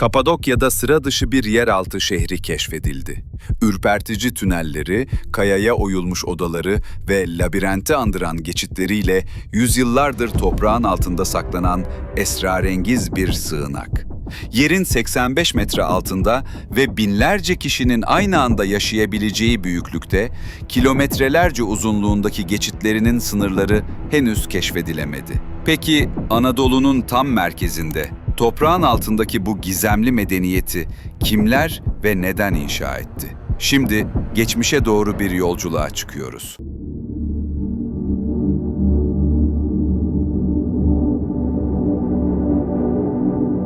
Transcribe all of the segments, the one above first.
Kapadokya'da sıra dışı bir yeraltı şehri keşfedildi. Ürpertici tünelleri, kayaya oyulmuş odaları ve labirenti andıran geçitleriyle yüzyıllardır toprağın altında saklanan esrarengiz bir sığınak. Yerin 85 metre altında ve binlerce kişinin aynı anda yaşayabileceği büyüklükte, kilometrelerce uzunluğundaki geçitlerinin sınırları henüz keşfedilemedi. Peki Anadolu'nun tam merkezinde, toprağın altındaki bu gizemli medeniyeti kimler ve neden inşa etti? Şimdi geçmişe doğru bir yolculuğa çıkıyoruz.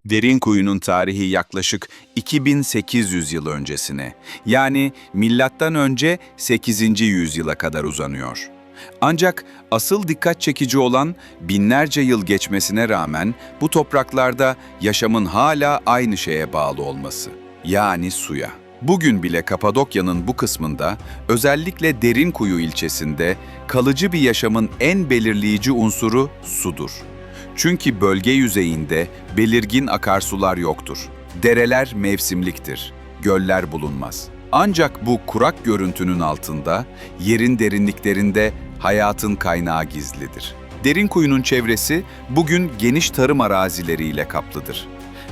Derin kuyunun tarihi yaklaşık 2800 yıl öncesine, yani milattan önce 8. yüzyıla kadar uzanıyor. Ancak asıl dikkat çekici olan binlerce yıl geçmesine rağmen bu topraklarda yaşamın hala aynı şeye bağlı olması, yani suya. Bugün bile Kapadokya'nın bu kısmında, özellikle Derinkuyu ilçesinde kalıcı bir yaşamın en belirleyici unsuru sudur. Çünkü bölge yüzeyinde belirgin akarsular yoktur. Dereler mevsimliktir, göller bulunmaz. Ancak bu kurak görüntünün altında, yerin derinliklerinde hayatın kaynağı gizlidir. Derin kuyunun çevresi bugün geniş tarım arazileriyle kaplıdır.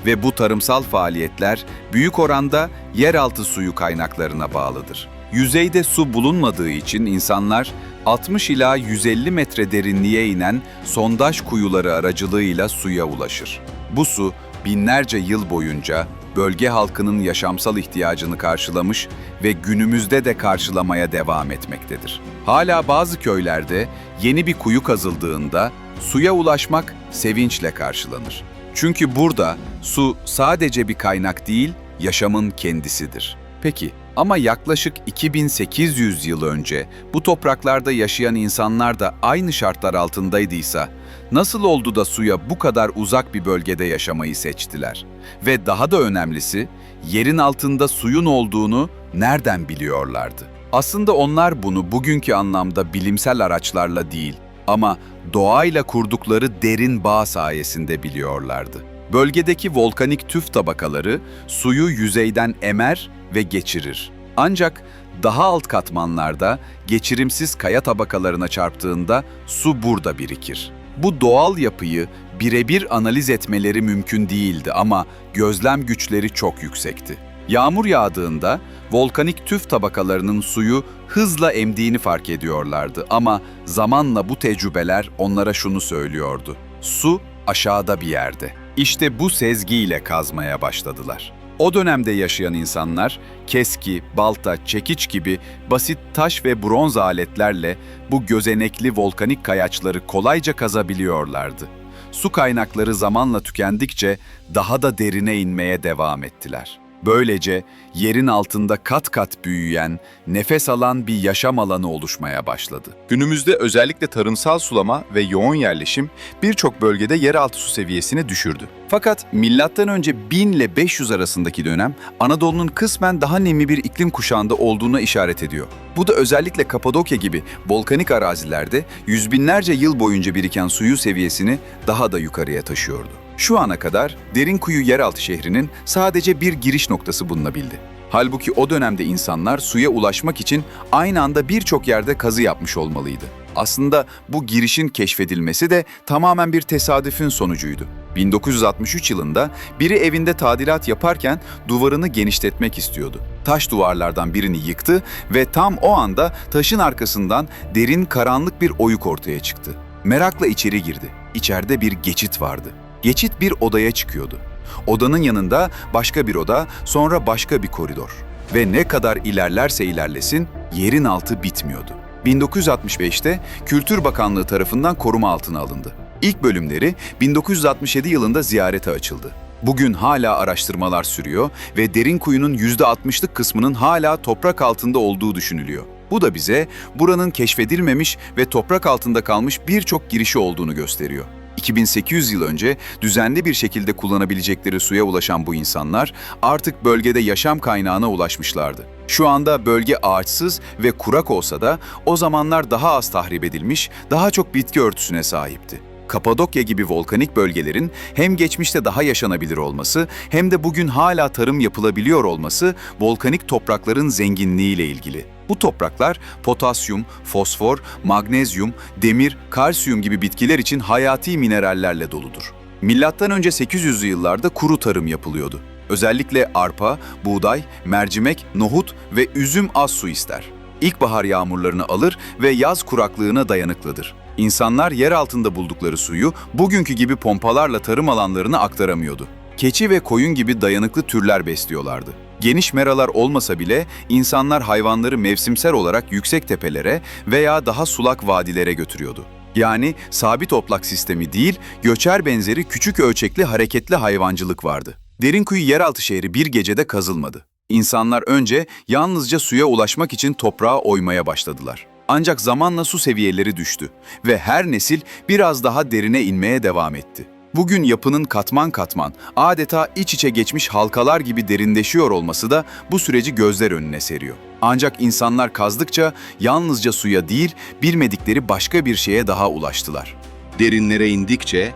Ve bu tarımsal faaliyetler büyük oranda yeraltı suyu kaynaklarına bağlıdır. Yüzeyde su bulunmadığı için insanlar 60 ila 150 metre derinliğe inen sondaj kuyuları aracılığıyla suya ulaşır. Bu su binlerce yıl boyunca bölge halkının yaşamsal ihtiyacını karşılamış ve günümüzde de karşılamaya devam etmektedir. Hala bazı köylerde yeni bir kuyu kazıldığında suya ulaşmak sevinçle karşılanır. Çünkü burada su sadece bir kaynak değil, yaşamın kendisidir. Peki ama yaklaşık 2800 yıl önce bu topraklarda yaşayan insanlar da aynı şartlar altındaydıysa nasıl oldu da suya bu kadar uzak bir bölgede yaşamayı seçtiler? Ve daha da önemlisi yerin altında suyun olduğunu nereden biliyorlardı? Aslında onlar bunu bugünkü anlamda bilimsel araçlarla değil ama doğayla kurdukları derin bağ sayesinde biliyorlardı. Bölgedeki volkanik tüf tabakaları suyu yüzeyden emer ve geçirir. Ancak daha alt katmanlarda geçirimsiz kaya tabakalarına çarptığında su burada birikir. Bu doğal yapıyı birebir analiz etmeleri mümkün değildi ama gözlem güçleri çok yüksekti. Yağmur yağdığında volkanik tüf tabakalarının suyu hızla emdiğini fark ediyorlardı ama zamanla bu tecrübeler onlara şunu söylüyordu. Su aşağıda bir yerde. İşte bu sezgiyle kazmaya başladılar. O dönemde yaşayan insanlar keski, balta, çekiç gibi basit taş ve bronz aletlerle bu gözenekli volkanik kayaçları kolayca kazabiliyorlardı. Su kaynakları zamanla tükendikçe daha da derine inmeye devam ettiler. Böylece yerin altında kat kat büyüyen, nefes alan bir yaşam alanı oluşmaya başladı. Günümüzde özellikle tarımsal sulama ve yoğun yerleşim birçok bölgede yeraltı su seviyesini düşürdü. Fakat milattan önce 1000 ile 500 arasındaki dönem Anadolu'nun kısmen daha nemli bir iklim kuşağında olduğuna işaret ediyor. Bu da özellikle Kapadokya gibi volkanik arazilerde yüz binlerce yıl boyunca biriken suyu seviyesini daha da yukarıya taşıyordu. Şu ana kadar Derinkuyu yeraltı şehrinin sadece bir giriş noktası bulunabildi. Halbuki o dönemde insanlar suya ulaşmak için aynı anda birçok yerde kazı yapmış olmalıydı. Aslında bu girişin keşfedilmesi de tamamen bir tesadüfün sonucuydu. 1963 yılında biri evinde tadilat yaparken duvarını genişletmek istiyordu. Taş duvarlardan birini yıktı ve tam o anda taşın arkasından derin karanlık bir oyuk ortaya çıktı. Merakla içeri girdi. İçeride bir geçit vardı. Geçit bir odaya çıkıyordu. Odanın yanında başka bir oda, sonra başka bir koridor. Ve ne kadar ilerlerse ilerlesin yerin altı bitmiyordu. 1965'te Kültür Bakanlığı tarafından koruma altına alındı. İlk bölümleri 1967 yılında ziyarete açıldı. Bugün hala araştırmalar sürüyor ve derin kuyunun %60'lık kısmının hala toprak altında olduğu düşünülüyor. Bu da bize buranın keşfedilmemiş ve toprak altında kalmış birçok girişi olduğunu gösteriyor. 2800 yıl önce düzenli bir şekilde kullanabilecekleri suya ulaşan bu insanlar artık bölgede yaşam kaynağına ulaşmışlardı. Şu anda bölge ağaçsız ve kurak olsa da o zamanlar daha az tahrip edilmiş, daha çok bitki örtüsüne sahipti. Kapadokya gibi volkanik bölgelerin hem geçmişte daha yaşanabilir olması hem de bugün hala tarım yapılabiliyor olması volkanik toprakların zenginliğiyle ilgili. Bu topraklar potasyum, fosfor, magnezyum, demir, kalsiyum gibi bitkiler için hayati minerallerle doludur. Milattan önce 800'lü yıllarda kuru tarım yapılıyordu. Özellikle arpa, buğday, mercimek, nohut ve üzüm az su ister. İlkbahar yağmurlarını alır ve yaz kuraklığına dayanıklıdır. İnsanlar yer altında buldukları suyu bugünkü gibi pompalarla tarım alanlarına aktaramıyordu. Keçi ve koyun gibi dayanıklı türler besliyorlardı. Geniş meralar olmasa bile insanlar hayvanları mevsimsel olarak yüksek tepelere veya daha sulak vadilere götürüyordu. Yani sabit otlak sistemi değil, göçer benzeri küçük ölçekli hareketli hayvancılık vardı. Derinkuyu yeraltı şehri bir gecede kazılmadı. İnsanlar önce yalnızca suya ulaşmak için toprağa oymaya başladılar. Ancak zamanla su seviyeleri düştü ve her nesil biraz daha derine inmeye devam etti. Bugün yapının katman katman, adeta iç içe geçmiş halkalar gibi derinleşiyor olması da bu süreci gözler önüne seriyor. Ancak insanlar kazdıkça yalnızca suya değil, bilmedikleri başka bir şeye daha ulaştılar. Derinlere indikçe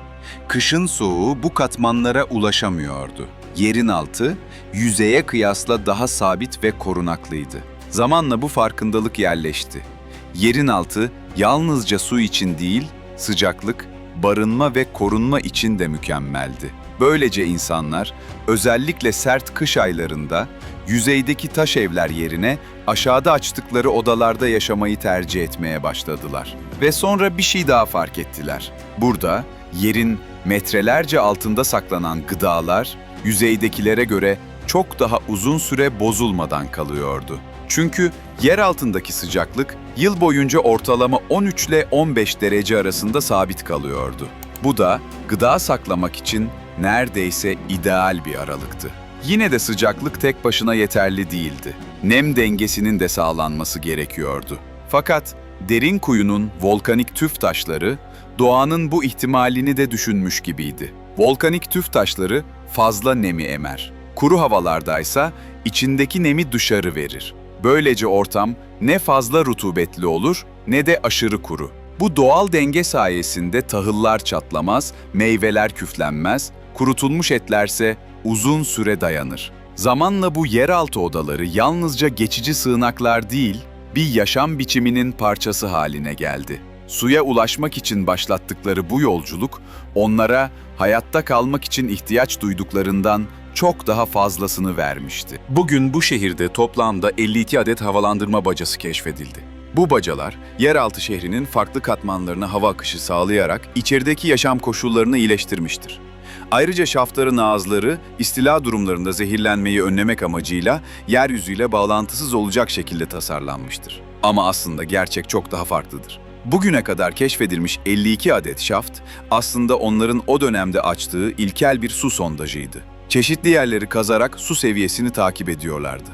kışın soğuğu bu katmanlara ulaşamıyordu. Yerin altı, yüzeye kıyasla daha sabit ve korunaklıydı. Zamanla bu farkındalık yerleşti. Yerin altı yalnızca su için değil, sıcaklık, barınma ve korunma için de mükemmeldi. Böylece insanlar özellikle sert kış aylarında yüzeydeki taş evler yerine aşağıda açtıkları odalarda yaşamayı tercih etmeye başladılar. Ve sonra bir şey daha fark ettiler. Burada yerin metrelerce altında saklanan gıdalar yüzeydekilere göre çok daha uzun süre bozulmadan kalıyordu. Çünkü yer altındaki sıcaklık yıl boyunca ortalama 13 ile 15 derece arasında sabit kalıyordu. Bu da gıda saklamak için neredeyse ideal bir aralıktı. Yine de sıcaklık tek başına yeterli değildi. Nem dengesinin de sağlanması gerekiyordu. Fakat derin kuyunun volkanik tüf taşları doğanın bu ihtimalini de düşünmüş gibiydi. Volkanik tüf taşları fazla nemi emer. Kuru havalardaysa içindeki nemi dışarı verir. Böylece ortam ne fazla rutubetli olur ne de aşırı kuru. Bu doğal denge sayesinde tahıllar çatlamaz, meyveler küflenmez, kurutulmuş etlerse uzun süre dayanır. Zamanla bu yeraltı odaları yalnızca geçici sığınaklar değil, bir yaşam biçiminin parçası haline geldi. Suya ulaşmak için başlattıkları bu yolculuk onlara hayatta kalmak için ihtiyaç duyduklarından çok daha fazlasını vermişti. Bugün bu şehirde toplamda 52 adet havalandırma bacası keşfedildi. Bu bacalar, yeraltı şehrinin farklı katmanlarına hava akışı sağlayarak içerideki yaşam koşullarını iyileştirmiştir. Ayrıca şaftların ağızları, istila durumlarında zehirlenmeyi önlemek amacıyla yeryüzüyle bağlantısız olacak şekilde tasarlanmıştır. Ama aslında gerçek çok daha farklıdır. Bugüne kadar keşfedilmiş 52 adet şaft, aslında onların o dönemde açtığı ilkel bir su sondajıydı. Çeşitli yerleri kazarak su seviyesini takip ediyorlardı.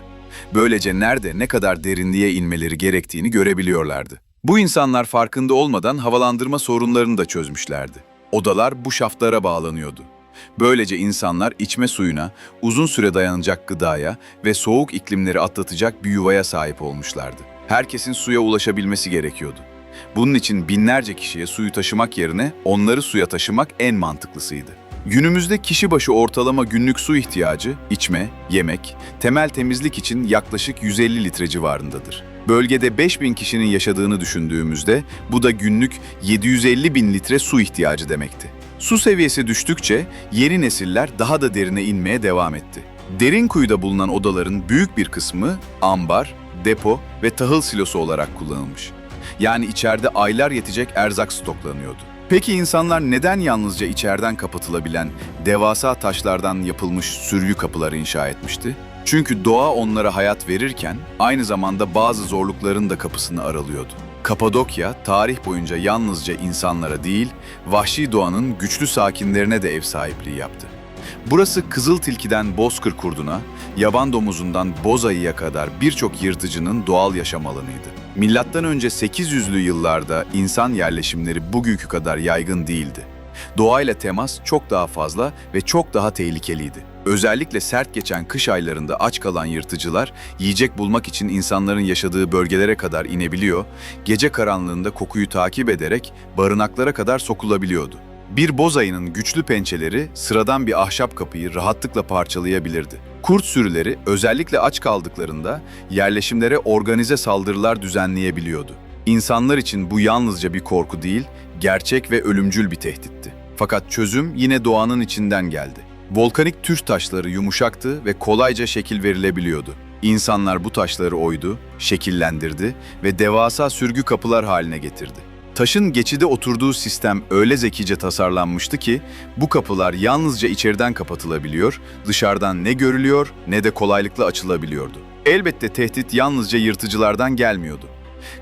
Böylece nerede ne kadar derinliğe inmeleri gerektiğini görebiliyorlardı. Bu insanlar farkında olmadan havalandırma sorunlarını da çözmüşlerdi. Odalar bu şaftlara bağlanıyordu. Böylece insanlar içme suyuna, uzun süre dayanacak gıdaya ve soğuk iklimleri atlatacak bir yuvaya sahip olmuşlardı. Herkesin suya ulaşabilmesi gerekiyordu. Bunun için binlerce kişiye suyu taşımak yerine onları suya taşımak en mantıklısıydı. Günümüzde kişi başı ortalama günlük su ihtiyacı, içme, yemek, temel temizlik için yaklaşık 150 litre civarındadır. Bölgede 5000 kişinin yaşadığını düşündüğümüzde bu da günlük 750 bin litre su ihtiyacı demekti. Su seviyesi düştükçe yeni nesiller daha da derine inmeye devam etti. Derin kuyuda bulunan odaların büyük bir kısmı ambar, depo ve tahıl silosu olarak kullanılmış. Yani içeride aylar yetecek erzak stoklanıyordu. Peki insanlar neden yalnızca içeriden kapatılabilen devasa taşlardan yapılmış sürgü kapıları inşa etmişti? Çünkü doğa onlara hayat verirken aynı zamanda bazı zorlukların da kapısını aralıyordu. Kapadokya tarih boyunca yalnızca insanlara değil, vahşi doğanın güçlü sakinlerine de ev sahipliği yaptı. Burası kızıl tilkiden bozkır kurduna, yaban domuzundan boz ayıya kadar birçok yırtıcının doğal yaşam alanıydı. Milattan önce 800'lü yıllarda insan yerleşimleri bugünkü kadar yaygın değildi. Doğayla temas çok daha fazla ve çok daha tehlikeliydi. Özellikle sert geçen kış aylarında aç kalan yırtıcılar yiyecek bulmak için insanların yaşadığı bölgelere kadar inebiliyor, gece karanlığında kokuyu takip ederek barınaklara kadar sokulabiliyordu. Bir bozayının güçlü pençeleri sıradan bir ahşap kapıyı rahatlıkla parçalayabilirdi. Kurt sürüleri özellikle aç kaldıklarında yerleşimlere organize saldırılar düzenleyebiliyordu. İnsanlar için bu yalnızca bir korku değil, gerçek ve ölümcül bir tehditti. Fakat çözüm yine doğanın içinden geldi. Volkanik tüş taşları yumuşaktı ve kolayca şekil verilebiliyordu. İnsanlar bu taşları oydu, şekillendirdi ve devasa sürgü kapılar haline getirdi. Taşın geçide oturduğu sistem öyle zekice tasarlanmıştı ki bu kapılar yalnızca içeriden kapatılabiliyor, dışarıdan ne görülüyor ne de kolaylıkla açılabiliyordu. Elbette tehdit yalnızca yırtıcılardan gelmiyordu.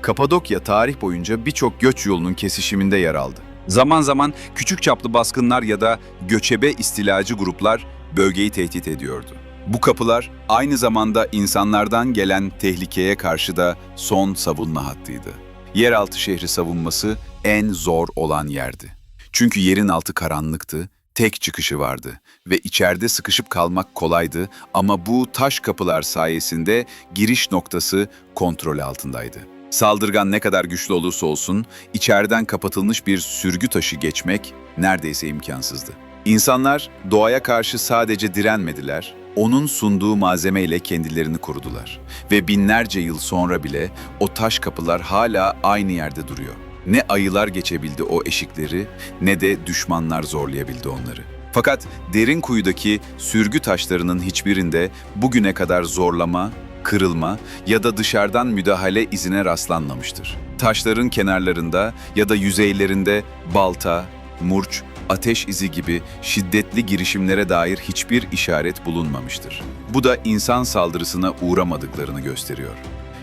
Kapadokya tarih boyunca birçok göç yolunun kesişiminde yer aldı. Zaman zaman küçük çaplı baskınlar ya da göçebe istilacı gruplar bölgeyi tehdit ediyordu. Bu kapılar aynı zamanda insanlardan gelen tehlikeye karşı da son savunma hattıydı. Yeraltı şehri savunması en zor olan yerdi. Çünkü yerin altı karanlıktı, tek çıkışı vardı ve içeride sıkışıp kalmak kolaydı ama bu taş kapılar sayesinde giriş noktası kontrol altındaydı. Saldırgan ne kadar güçlü olursa olsun içeriden kapatılmış bir sürgü taşı geçmek neredeyse imkansızdı. İnsanlar doğaya karşı sadece direnmediler, onun sunduğu malzemeyle kendilerini korudular. Ve binlerce yıl sonra bile o taş kapılar hala aynı yerde duruyor. Ne ayılar geçebildi o eşikleri ne de düşmanlar zorlayabildi onları. Fakat derin kuyudaki sürgü taşlarının hiçbirinde bugüne kadar zorlama, kırılma ya da dışarıdan müdahale izine rastlanmamıştır. Taşların kenarlarında ya da yüzeylerinde balta, murç, ateş izi gibi şiddetli girişimlere dair hiçbir işaret bulunmamıştır. Bu da insan saldırısına uğramadıklarını gösteriyor.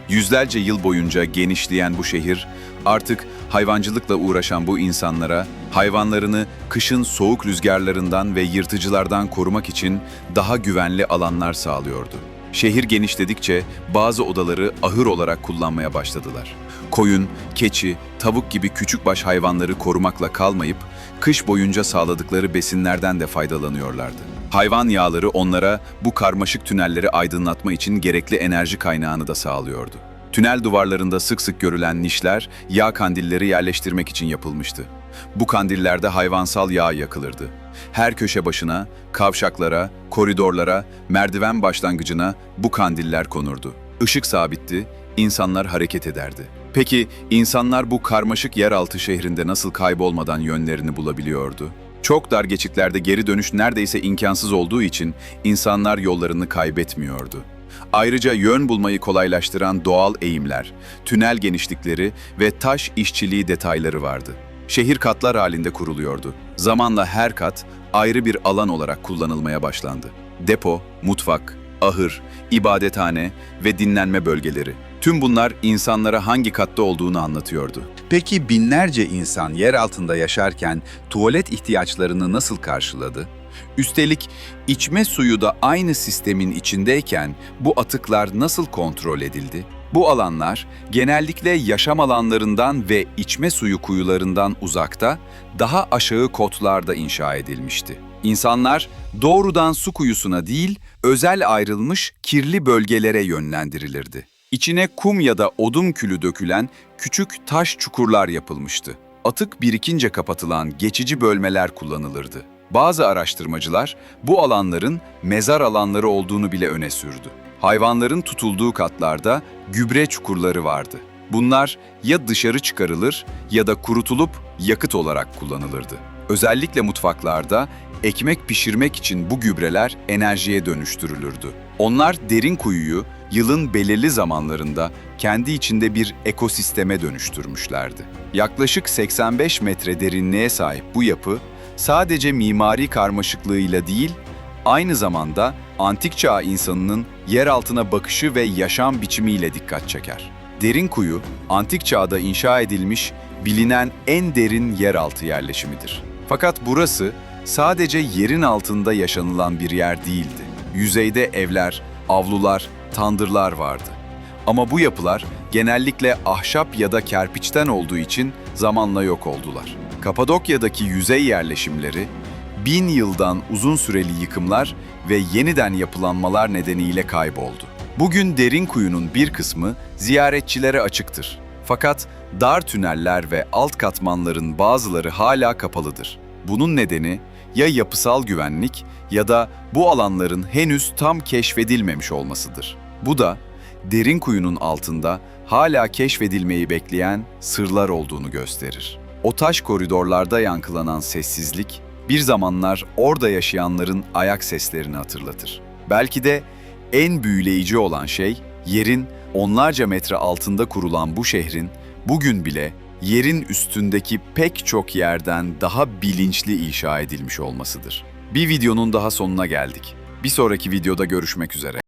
Yüzlerce yıl boyunca genişleyen bu şehir artık hayvancılıkla uğraşan bu insanlara hayvanlarını kışın soğuk rüzgarlarından ve yırtıcılardan korumak için daha güvenli alanlar sağlıyordu. Şehir genişledikçe bazı odaları ahır olarak kullanmaya başladılar. Koyun, keçi, tavuk gibi küçükbaş hayvanları korumakla kalmayıp kış boyunca sağladıkları besinlerden de faydalanıyorlardı. Hayvan yağları onlara bu karmaşık tünelleri aydınlatma için gerekli enerji kaynağını da sağlıyordu. Tünel duvarlarında sık sık görülen nişler yağ kandilleri yerleştirmek için yapılmıştı. Bu kandillerde hayvansal yağ yakılırdı. Her köşe başına, kavşaklara, koridorlara, merdiven başlangıcına bu kandiller konurdu. Işık sabitti, insanlar hareket ederdi. Peki insanlar bu karmaşık yeraltı şehrinde nasıl kaybolmadan yönlerini bulabiliyordu? Çok dar geçitlerde geri dönüş neredeyse imkansız olduğu için insanlar yollarını kaybetmiyordu. Ayrıca yön bulmayı kolaylaştıran doğal eğimler, tünel genişlikleri ve taş işçiliği detayları vardı. Şehir katlar halinde kuruluyordu. Zamanla her kat ayrı bir alan olarak kullanılmaya başlandı. Depo, mutfak, ahır, ibadethane ve dinlenme bölgeleri. Tüm bunlar insanlara hangi katta olduğunu anlatıyordu. Peki binlerce insan yer altında yaşarken tuvalet ihtiyaçlarını nasıl karşıladı? Üstelik içme suyu da aynı sistemin içindeyken bu atıklar nasıl kontrol edildi? Bu alanlar genellikle yaşam alanlarından ve içme suyu kuyularından uzakta, daha aşağı kotlarda inşa edilmişti. İnsanlar doğrudan su kuyusuna değil, özel ayrılmış kirli bölgelere yönlendirilirdi. İçine kum ya da odun külü dökülen küçük taş çukurlar yapılmıştı. Atık birikince kapatılan geçici bölmeler kullanılırdı. Bazı araştırmacılar bu alanların mezar alanları olduğunu bile öne sürdü. Hayvanların tutulduğu katlarda gübre çukurları vardı. Bunlar ya dışarı çıkarılır ya da kurutulup yakıt olarak kullanılırdı. Özellikle mutfaklarda ekmek pişirmek için bu gübreler enerjiye dönüştürülürdü. Onlar derin kuyuyu yılın belirli zamanlarında kendi içinde bir ekosisteme dönüştürmüşlerdi. Yaklaşık 85 metre derinliğe sahip bu yapı sadece mimari karmaşıklığıyla değil, aynı zamanda antik çağ insanının yer altına bakışı ve yaşam biçimiyle dikkat çeker. Derin kuyu, antik çağda inşa edilmiş bilinen en derin yeraltı yerleşimidir. Fakat burası sadece yerin altında yaşanılan bir yer değildi. Yüzeyde evler, avlular, tandırlar vardı. Ama bu yapılar genellikle ahşap ya da kerpiçten olduğu için zamanla yok oldular. Kapadokya'daki yüzey yerleşimleri, bin yıldan uzun süreli yıkımlar ve yeniden yapılanmalar nedeniyle kayboldu. Bugün derin kuyunun bir kısmı ziyaretçilere açıktır. Fakat dar tüneller ve alt katmanların bazıları hala kapalıdır. Bunun nedeni ya yapısal güvenlik ya da bu alanların henüz tam keşfedilmemiş olmasıdır. Bu da derin kuyunun altında hala keşfedilmeyi bekleyen sırlar olduğunu gösterir. O taş koridorlarda yankılanan sessizlik bir zamanlar orada yaşayanların ayak seslerini hatırlatır. Belki de en büyüleyici olan şey yerin onlarca metre altında kurulan bu şehrin bugün bile yerin üstündeki pek çok yerden daha bilinçli inşa edilmiş olmasıdır. Bir videonun daha sonuna geldik. Bir sonraki videoda görüşmek üzere.